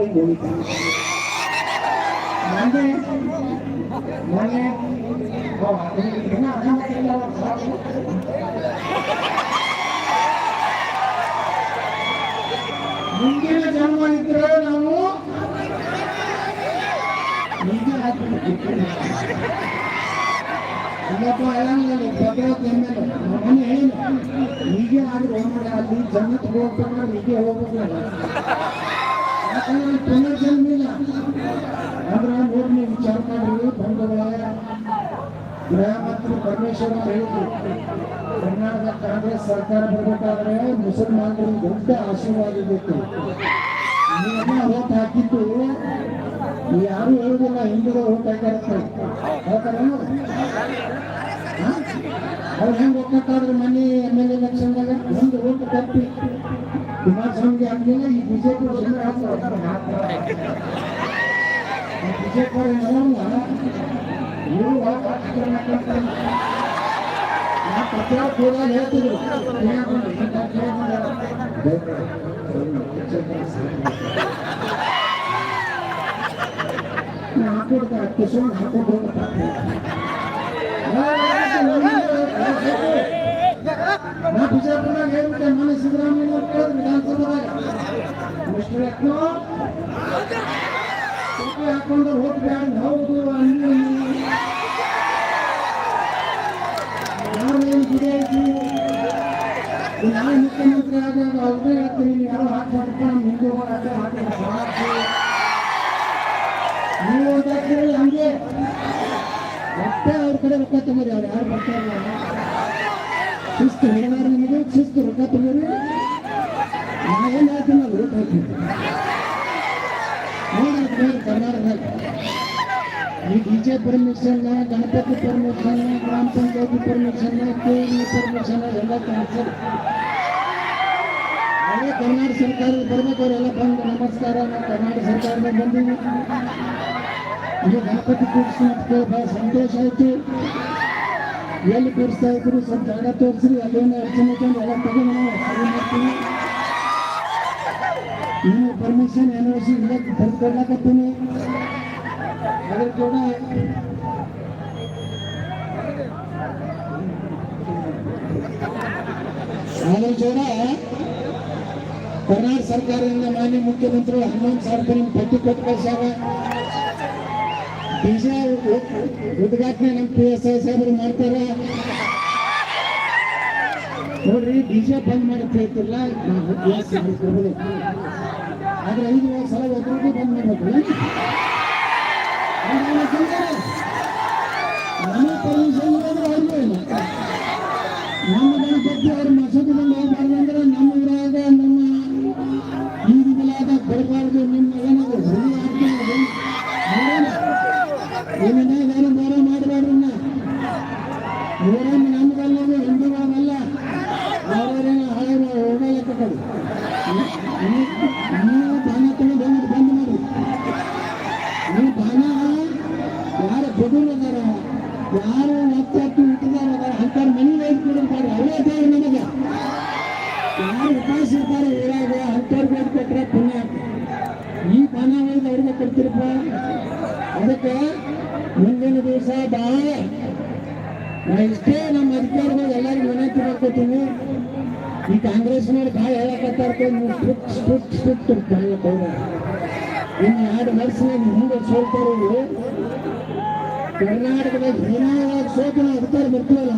ಮಾಡಿ ಹೋಗಿದ್ದಾರೆ ಮೊನ್ನೆ ಮೊನ್ನೆ ಓ, ಅದು ಇನ್ನೂ ಅನಾಹುತ ಇಲ್ಲ ಅವ್ರ ಸಾಕು. ಮುಂದಿನ ಜನ್ಮ ಇದ್ರೆ ನಾವು ನಿಜ ಹಾಕ್ಬಿಟ್ಟು ಇವತ್ತು ಹೇಳಂಗಿಲ್ಲ ಭದ್ರತೆ ಎಮ್ಮೆಲ್ಲೆ ಮನೆ ಹೇಳಿ ಹೀಗೆ ಆದ್ರೆ ಹೋಗ್ಬೇಡ ಅಲ್ಲಿ ಜನ್ಮಕ್ಕೆ ಹೋಗ್ಬೇಕಂದ್ರೆ ಹೀಗೆ ಹೋಗ್ಬೇಕಲ್ಲ ಯಾಕಂದ್ರೆ ಪುನರ್ಜನ್ಮ ಇಲ್ಲ ಅಂದ್ರೆ ಮೂರನೇ ವಿಚಾರ ಮಾಡಿ ಬಂಧುಗಳೇ ಪರಮೇಶ್ವರ್ ಹೇಳಿದ್ರು ಕರ್ನಾಟಕ ಕಾಂಗ್ರೆಸ್ ಸರ್ಕಾರ ಬರಬೇಕಾದ್ರೆ ಮುಸಲ್ಮಾನರಿಗೆ ದೊಡ್ಡ ಆಶೀರ್ವಾದ ಇತ್ತು ನೀವೆಲ್ಲ ಓಟ್ ಹಾಕಿದ್ದು ಯಾರು ಹೇಳುದಿಲ್ಲ ಹಿಂದೂಗಳು ಓಟ್ ಹಾಕಿರ್ತಾರೆ ಹೇಳ್ತಾರೇನು ಅವ್ರು ಹೆಂಗ್ ಒಕ್ಕಟ್ಟಾದ್ರು ಮನೆ ಎಂ ಎಲ್ ಎಲೆಕ್ಷನ್ದಾಗ ಒಂದು ಓಟ್ ತಪ್ಪಿ ಕುಮಾರಸ್ವಾಮಿಗೆ ಆಗಲಿಲ್ಲ ಈ ಬಿಜೆಪಿ ಸುಮ್ಮನೆ ಹಾಕ್ತಾರೆ ಬಿಜೆಪಿ ಅವ್ರು ಏನಲ್ಲ ಇವರು ಓಟ್ ಹಾಕ್ತಾರೆ ನಾ ಪತ್ರ ಕೂಡ ಹೇಳ್ತಿದ್ರು ಕೇಳ್ಕೊಂಡು, ಇಂಥ ಕೇಳ್ಕೊಂಡು ನಾ ಹಾಕೊಡ್ತಾರೆ ಕಿಶೋರ್ ಹಾಕೊಂಡು ನಾ ಬಿಜಾಪುರದಾಗ ಹೇಳ್ಬಿಟ್ಟೆ ಮನೆ ಸಿದ್ದರಾಮಯ್ಯ ಅವ್ರು ಕೇಳಿದ್ರು ವಿಧಾನಸಭಾದಾಗ ಮಿಸ್ಟರ್ ಯತ್ನೋ ಟೋಪಿ ಹಾಕೊಂಡು ಹೋಟ್ ಬ್ಯಾಡ ಹೌದು ಅಲ್ಲಿ ಯಾರೇನು ಗುಡಿ ಐತಿ ನಾನು ಮುಖ್ಯಮಂತ್ರಿ ಆದಾಗ ಅವ್ರೇ ಹೇಳ್ತೀನಿ ನೀವು ಯಾರು ಹಾಕ್ಬಾರ್ದು ನಮ್ಮ ಹಿಂದೂ ಹೋರಾಟ ಹಾಕಿ ನೀವು ಅಂತ ಕೇಳಿ ಹಂಗೆ ಮತ್ತೆ ಅವ್ರ ಕಡೆ ರೊಕ್ಕ ತಗೋರಿ ಅವ್ರು ಯಾರು ಬರ್ತಾ ಇಲ್ಲ ಶಿಸ್ತು ಹಿಡಿದಾರ ನಿಮಗೆ ಶಿಸ್ತು ರೊಕ್ಕ ತಗೋರಿ ನಾ ಏನು ಹೇಳ್ತೀನಿ ಅದು ಊಟ ಹಾಕಿ ನೋಡಿ ಕರ್ನಾಟಕದಾಗ ಈ D J permission Ganapati permission ಗ್ರಾಮ ಪಂಚಾಯತಿ ಪರ್ಮಿಷನ್ ಕೆ ಇ ಪರ್ಮಿಷನ್ ಎಲ್ಲ ಕ್ಯಾನ್ಸಲ್ ಅದೇ ಕರ್ನಾಟಕ ಸರ್ಕಾರ ಬರ್ಬೇಕು ಅವರೆಲ್ಲ ಬಂದು ನಮಸ್ಕಾರ ನಾವು ಕರ್ನಾಟಕ ಸರ್ಕಾರದಾಗ ಬಂದೀವಿ ಇದು ಗಣಪತಿ ಕೂಡಿಸಿದ್ದಕ್ಕೆ ಬಹಳ ಸಂತೋಷ ಆಯ್ತು ಎಲ್ಲಿ ಬಿಡಿಸ್ತಾ ಇದ್ರು ಸ್ವಲ್ಪ ಜಾಗ ತೋರಿಸ್ರಿ ಅಲ್ಲೇನೋ ಅರ್ಚನೆ ಅಂದ್ರೆ ಎಲ್ಲ ತಗೊಂಡು ನಾವು ಪರ್ಮಿಷನ್ ಎನ್ ಓ ಇಲ್ಲ ತೆಗೆದುಕೊಳ್ಳಕತ್ತೀನಿ ಅದ್ರ ಕೂಡ ಅದ್ರ ಕೂಡ ಕರ್ನಾಟಕ ಸರ್ಕಾರದಿಂದ ಮಾನ್ಯ ಮುಖ್ಯಮಂತ್ರಿ ಹನ್ನೊಂದು ಸಾವಿರ ಪಟ್ಟಿ ಕೊಟ್ಟು ಬೀಜ ಉದ್ಘಾಟನೆ ನಮ್ಮ ಪಿ ಎಸ್ ಐ ಸಾಹೇಬರು ಮಾಡ್ತಾರೆ. ನೋಡ್ರಿ ಡಿಜೆ ಬಂದ್ ಮಾಡಕ್ ಹೇಳ್ತಿಲ್ಲ ಆದ್ರೆ ಐದು ಸಲ ಒಬ್ಬರಿಗೂ ಬಂದ್ ಮಾಡ್ಬೇಕು. ನಮ್ಮ ಪರ್ಮಿಷನ್ ಅವ್ರಿಗೂ. ಇಲ್ಲ ನಮ್ಮ ಗಣಪತಿ ಅವ್ರ ಬೇರೆ ಮಾಡಬಾರ್ದು ಇವರೇನು ನಮ್ಗಲ್ಲದು ಹಿಂದೂಗಳಲ್ಲ ಅವರೇನು ಹಳೆ ಹೋಗಲ್ಲ ಕಟ್ಟದು ನೀವು ಬಾಣ ತಗೊಂಡು ಬಂದ್ ಬಡವರು ಅದಾರ ಯಾರು ಒತ್ತಾಕಿ ಹುಟ್ಟಿದಾರ ಅದಾರ ಅಂತಾರ ಮನೆ ವೈದ್ ಕೊಡಿರ್ತಾರೆ ಅವರೇ ದೇವ್ರು ನಮಗೆ. ಉಪವಾಸ ಇರ್ತಾರೆ ಊರಾಗ ಅಂಥವ್ರಿಗೆ ಕೊಟ್ರೆ ಪುಣ್ಯ. ಈ ಬಾಣ ವೈದ್ ಅವ್ರಿಗೆ ಕೊಡ್ತಿರಪ್ಪ? ಅದಕ್ಕೆ ಮುಂದಿನ ದಿವಸ ನಾ ಇಷ್ಟೇ ನಮ್ಮ ಅಧಿಕಾರಿಗಳು ಎಲ್ಲರಿಗೂ ವಿನಂತಿ ಮಾಡ್ಕೋತೀನಿ ಈ ಕಾಂಗ್ರೆಸ್ನವ್ರು ಭಾಳ ಹೇಳಕತ್ತಾರ ನೀವು ಸ್ಟ್ರಿಕ್ಟ್ ಸ್ಟ್ರಿಕ್ಟ್. ಇನ್ನು ಎರಡು ವರ್ಷನಾಗ ಹಿಂದೆ ಸೋಲ್ತಾರ ಕರ್ನಾಟಕದ ಹೀನಾಯವಾಗಿ ಸೋತಿನ ಅಧಿಕಾರ ಬರ್ತೀವಲ್ಲ?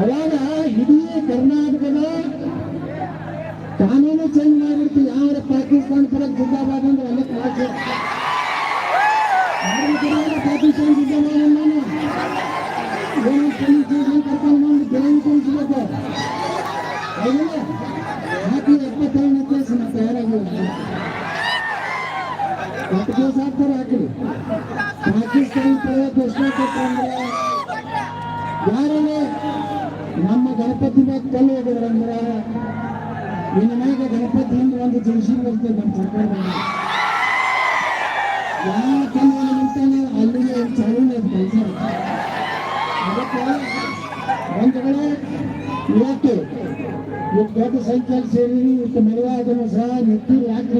ಅವಾಗ ಇಡೀ ಕರ್ನಾಟಕದ ಕಾನೂನು ಚೇಂಜ್ ಮಾಡಿಬಿಡ್ತೀವಿ ಯಾವ ಪಾಕಿಸ್ತಾನ ಪರ ಜಿಂದಾಬಾದ್ ಅಂದ್ರೆ ಅಲ್ಲೇ ಕ್ಲಾಸ್ ಪಾಕಿಸ್ತಾನ ಜಿಂದಾಬಾದ್ ನಾನು ಏನೋ ಪೊಲೀಸ್ ಸ್ಟೇಷನ್ ಕರ್ಕೊಂಡು ಬಂದು ಗೆಲುವು ಕುಣಿಸ್ಬೇಕು ಹೌದಿಲ್ಲ ಹಾಕಿ ಎಪ್ಪತ್ತೈದನೇ ಕೇಸ್ ಮತ್ತೆ ಯಾರಾಗಿಲ್ಲ ಎಷ್ಟು ಕೇಸ್ ಹಾಕ್ತಾರೆ ಹಾಕಿರಿ ಪಾಕಿಸ್ತಾನ ಪರ ಪ್ರಶ್ನೆ ಕೊಟ್ಟಂದ್ರೆ ಯಾರೇ ನಮ್ಮ ಗಣಪತಿ ಮೇಲೆ ಕಲ್ಲು ಹೋಗಿದ್ರಂದ್ರೆ ಇನ್ನು ಮೇಲೆ ಗಣಪತಿ ಹಿಂದೆ ಒಂದು ಜಂಕ್ಷನ್ ಬರ್ತದೆ ನಮ್ಮ ಸರ್ಕಾರದಲ್ಲಿ ಯಾವ ಕಲ್ಲು ನಿಂತಾನೆ ಅಲ್ಲಿಗೆ ಚಾಲೂನೇ ಕೆಲಸ ಅದಕ್ಕೆ ಒಂದು ಕಡೆ ಇವತ್ತು ಇವತ್ತು ದೊಡ್ಡ ಸಂಖ್ಯೆಯಲ್ಲಿ ಸೇರಿ ಇವತ್ತು ಮದುವೆ ಆದರೂ ಸಹ ನಿಂತು ಯಾಕೆ